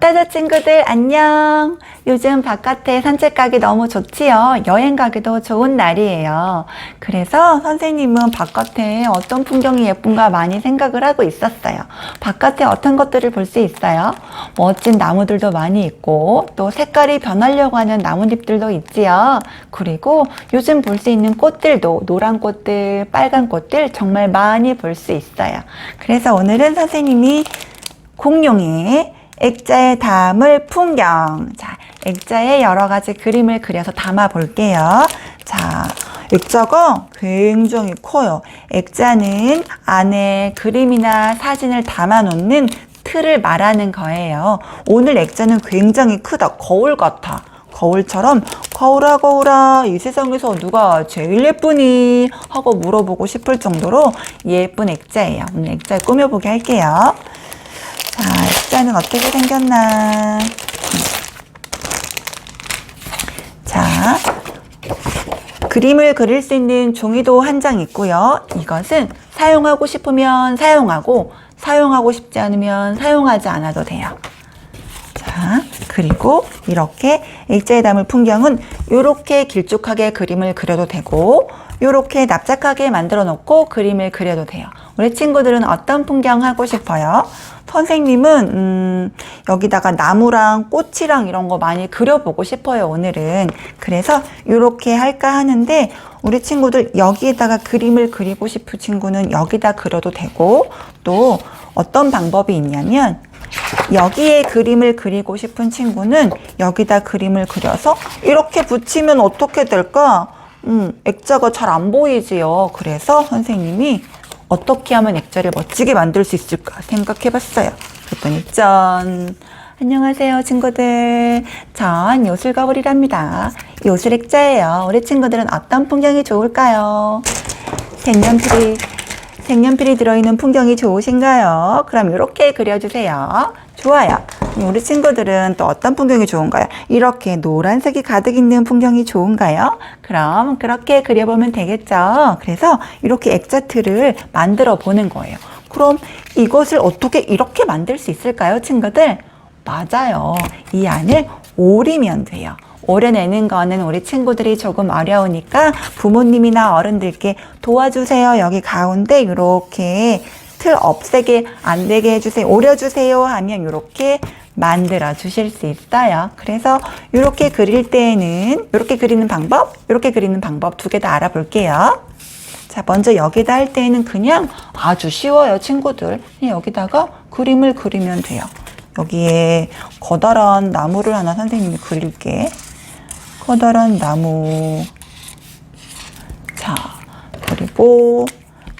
따자 친구들 안녕. 요즘 바깥에 산책 가기 너무 좋지요. 여행 가기도 좋은 날이에요. 그래서 선생님은 바깥에 어떤 풍경이 예쁜가 많이 생각을 하고 있었어요. 바깥에 어떤 것들을 볼 수 있어요? 멋진 나무들도 많이 있고 또 색깔이 변하려고 하는 나뭇잎들도 있지요. 그리고 요즘 볼 수 있는 꽃들도 노란 꽃들, 빨간 꽃들 정말 많이 볼 수 있어요. 그래서 오늘은 선생님이 공룡의 액자에 담을 풍경. 자, 액자에 여러 가지 그림을 그려서 담아 볼게요. 자, 액자가 굉장히 커요. 액자는 안에 그림이나 사진을 담아 놓는 틀을 말하는 거예요. 오늘 액자는 굉장히 크다. 거울 같아. 거울처럼 거울아 거울아 이 세상에서 누가 제일 예쁘니 하고 물어보고 싶을 정도로 예쁜 액자예요. 오늘 액자 꾸며보게 할게요. 자, 액자는 어떻게 생겼나? 자, 그림을 그릴 수 있는 종이도 한 장 있고요. 이것은 사용하고 싶으면 사용하고, 사용하고 싶지 않으면 사용하지 않아도 돼요. 자, 그리고 이렇게 액자에 담을 풍경은 이렇게 길쭉하게 그림을 그려도 되고, 이렇게 납작하게 만들어 놓고 그림을 그려도 돼요. 우리 친구들은 어떤 풍경 하고 싶어요? 선생님은 음, 여기다가 나무랑 꽃이랑 이런 거 많이 그려보고 싶어요 오늘은 그래서 이렇게 할까 하는데 우리 친구들 여기에다가 그림을 그리고 싶은 친구는 여기다 그려도 되고 또 어떤 방법이 있냐면 여기에 그림을 그리고 싶은 친구는 여기다 그림을 그려서 이렇게 붙이면 어떻게 될까? 음, 액자가 잘 안 보이지요. 그래서 선생님이 어떻게 하면 액자를 멋지게 만들 수 있을까 생각해 봤어요. 그랬더니 짠! 안녕하세요, 친구들. 전 요술거울이랍니다. 요술 액자예요. 우리 친구들은 어떤 풍경이 좋을까요? 색연필이, 색연필이 들어있는 풍경이 좋으신가요? 그럼 이렇게 그려주세요. 좋아요. 우리 친구들은 또 어떤 풍경이 좋은가요? 이렇게 노란색이 가득 있는 풍경이 좋은가요? 그럼 그렇게 그려보면 되겠죠. 그래서 이렇게 액자틀을 만들어 보는 거예요. 그럼 이것을 어떻게 이렇게 만들 수 있을까요, 친구들? 맞아요. 이 안을 오리면 돼요. 오려내는 거는 우리 친구들이 조금 어려우니까 부모님이나 어른들께 도와주세요. 여기 가운데 이렇게 틀 없애게 안 되게 해주세요. 오려주세요 하면 이렇게 만들어 주실 수 있어요. 그래서 이렇게 그릴 때에는 이렇게 그리는 방법, 이렇게 그리는 방법 두 개 다 알아볼게요. 자, 먼저 여기다 할 때에는 그냥 아주 쉬워요, 친구들. 여기다가 그림을 그리면 돼요. 여기에 커다란 나무를 하나 선생님이 그릴게. 커다란 나무. 자, 그리고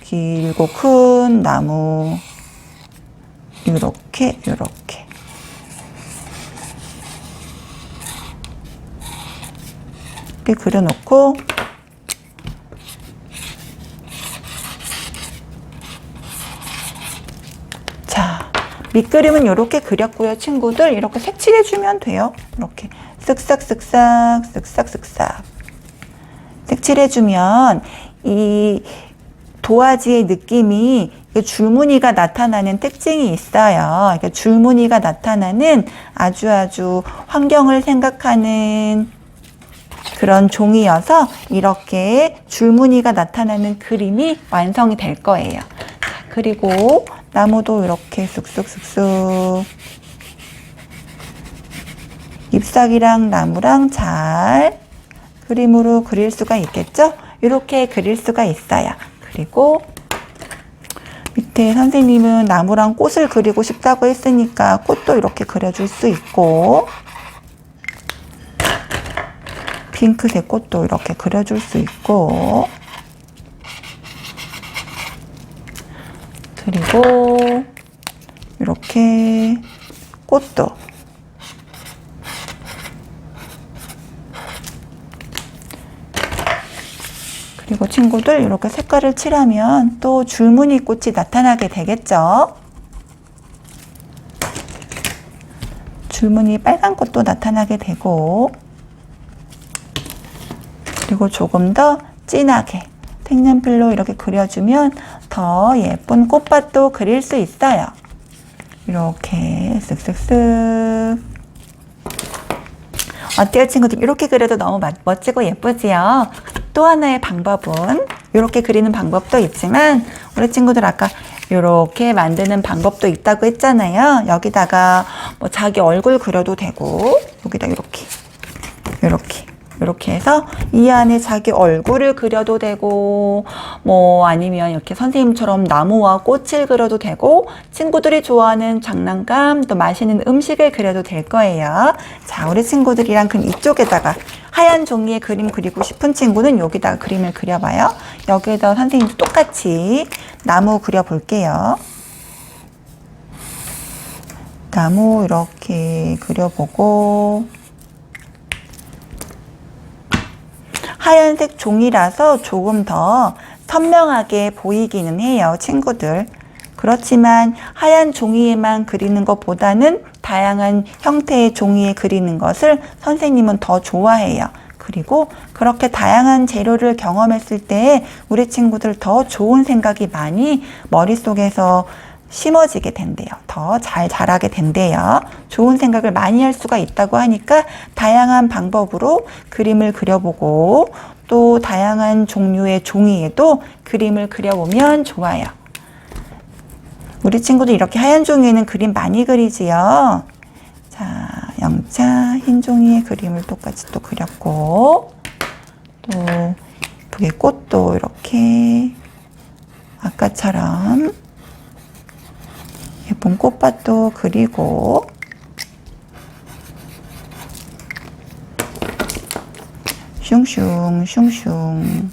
길고 큰 나무. 요렇게, 요렇게. 이렇게 그려놓고 자, 밑그림은 이렇게 그렸고요, 친구들. 이렇게 색칠해주면 돼요. 이렇게 쓱싹쓱싹, 쓱싹쓱싹. 색칠해주면 이 도화지의 느낌이 줄무늬가 나타나는 특징이 있어요. 줄무늬가 나타나는 아주 아주 환경을 생각하는 그런 종이어서 이렇게 줄무늬가 나타나는 그림이 완성이 될 거예요. 자, 그리고 나무도 이렇게 쑥쑥쑥쑥 잎사귀랑 나무랑 잘 그림으로 그릴 수가 있겠죠? 이렇게 그릴 수가 있어요. 그리고 밑에 선생님은 나무랑 꽃을 그리고 싶다고 했으니까 꽃도 이렇게 그려줄 수 있고 핑크색 꽃도 이렇게 그려줄 수 있고 그리고 이렇게 꽃도 그리고 친구들 이렇게 색깔을 칠하면 또 줄무늬 꽃이 나타나게 되겠죠. 줄무늬 빨간 꽃도 나타나게 되고 그리고 조금 더 진하게 색연필로 이렇게 그려주면 더 예쁜 꽃밭도 그릴 수 있어요. 이렇게 쓱쓱쓱. 어때요, 친구들? 이렇게 그려도 너무 멋- 멋지고 예쁘지요? 또 하나의 방법은 이렇게 그리는 방법도 있지만 우리 친구들 아까 이렇게 만드는 방법도 있다고 했잖아요. 여기다가 뭐 자기 얼굴 그려도 되고 여기다 이렇게 이렇게 이렇게 해서 이 안에 자기 얼굴을 그려도 되고 뭐 아니면 이렇게 선생님처럼 나무와 꽃을 그려도 되고 친구들이 좋아하는 장난감 또 맛있는 음식을 그려도 될 거예요. 자, 우리 친구들이랑 그럼 이쪽에다가 하얀 종이에 그림 그리고 싶은 친구는 여기다가 그림을 그려봐요. 여기에다 선생님도 똑같이 나무 그려볼게요. 나무 이렇게 그려보고 하얀색 종이라서 조금 더 선명하게 보이기는 해요, 친구들. 그렇지만 하얀 종이에만 그리는 것보다는 다양한 형태의 종이에 그리는 것을 선생님은 더 좋아해요. 그리고 그렇게 다양한 재료를 경험했을 때 우리 친구들 더 좋은 생각이 많이 머릿속에서 심어지게 된대요. 더 잘 자라게 된대요. 좋은 생각을 많이 할 수가 있다고 하니까 다양한 방법으로 그림을 그려보고 또 다양한 종류의 종이에도 그림을 그려보면 좋아요. 우리 친구들 이렇게 하얀 종이에는 그림 많이 그리지요. 자, 영자 흰 종이에 그림을 똑같이 또 그렸고 또 예쁘게 꽃도 이렇게 아까처럼 예쁜 꽃밭도 그리고 슝슝 슝슝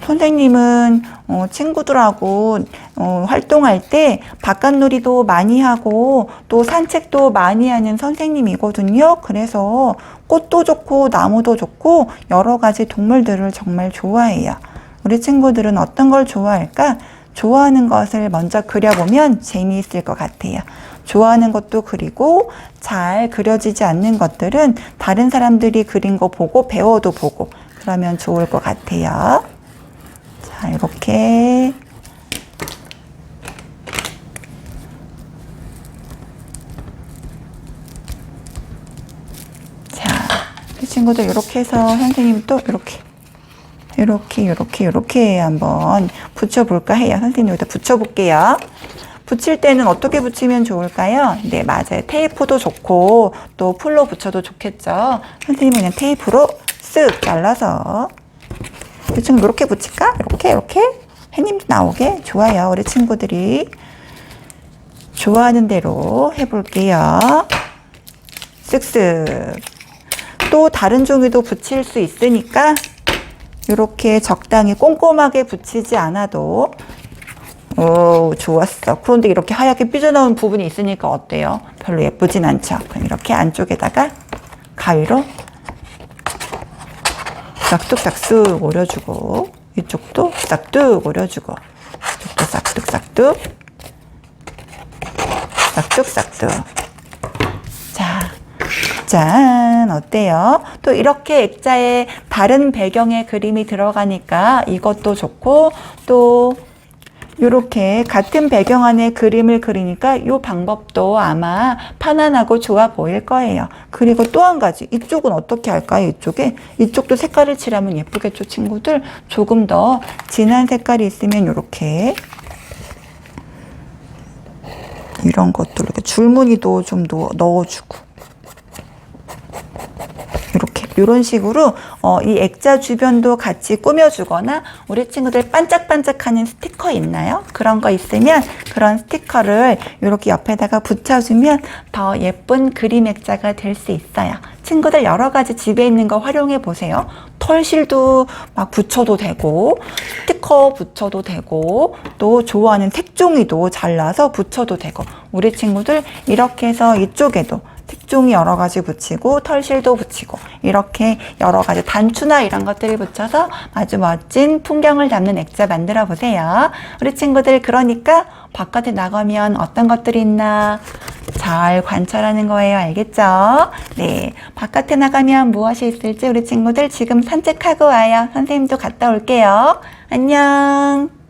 선생님은 어, 친구들하고 어, 활동할 때 바깥놀이도 많이 하고 또 산책도 많이 하는 선생님이거든요. 그래서 꽃도 좋고 나무도 좋고 여러 가지 동물들을 정말 좋아해요. 우리 친구들은 어떤 걸 좋아할까? 좋아하는 것을 먼저 그려보면 재미있을 것 같아요. 좋아하는 것도 그리고 잘 그려지지 않는 것들은 다른 사람들이 그린 거 보고 배워도 보고 그러면 좋을 것 같아요. 자, 이렇게 자, 이 친구들 이렇게 해서 선생님 또 이렇게 이렇게 이렇게 이렇게 한번 붙여볼까 해요. 선생님 여기다 붙여볼게요. 붙일 때는 어떻게 붙이면 좋을까요? 네, 맞아요. 테이프도 좋고 또 풀로 붙여도 좋겠죠. 선생님은 그냥 테이프로 쓱 잘라서 이 친구 이렇게 붙일까? 이렇게 이렇게 해님도 나오게 좋아요. 우리 친구들이 좋아하는 대로 해볼게요. 쓱쓱. 또 다른 종이도 붙일 수 있으니까 이렇게 적당히 꼼꼼하게 붙이지 않아도 오 좋았어. 그런데 이렇게 하얗게 삐져나온 부분이 있으니까 어때요? 별로 예쁘진 않죠. 그럼 이렇게 안쪽에다가 가위로 싹둑싹둑 오려주고 이쪽도 싹둑 오려주고 이쪽도 싹둑싹둑 싹둑싹둑 자, 짠 어때요? 또 이렇게 액자에 다른 배경의 그림이 들어가니까 이것도 좋고 또 이렇게 같은 배경 안에 그림을 그리니까 이 방법도 아마 편안하고 좋아 보일 거예요. 그리고 또 한 가지 이쪽은 어떻게 할까요? 이쪽에 이쪽도 색깔을 칠하면 예쁘겠죠, 친구들? 조금 더 진한 색깔이 있으면 이렇게 이런 것도 이렇게 줄무늬도 좀 넣어- 넣어주고 이런 식으로 어, 이 액자 주변도 같이 꾸며주거나 우리 친구들 반짝반짝하는 스티커 있나요? 그런 거 있으면 그런 스티커를 이렇게 옆에다가 붙여주면 더 예쁜 그림 액자가 될 수 있어요. 친구들 여러 가지 집에 있는 거 활용해 보세요. 털실도 막 붙여도 되고 스티커 붙여도 되고 또 좋아하는 색종이도 잘라서 붙여도 되고 우리 친구들 이렇게 해서 이쪽에도 색종이 여러 가지 붙이고 털실도 붙이고 이렇게 여러 가지 단추나 이런 것들을 붙여서 아주 멋진 풍경을 담는 액자 만들어 보세요. 우리 친구들 그러니까 바깥에 나가면 어떤 것들이 있나 잘 관찰하는 거예요. 알겠죠? 네. 바깥에 나가면 무엇이 있을지 우리 친구들 지금 산책하고 와요. 선생님도 갔다 올게요. 안녕.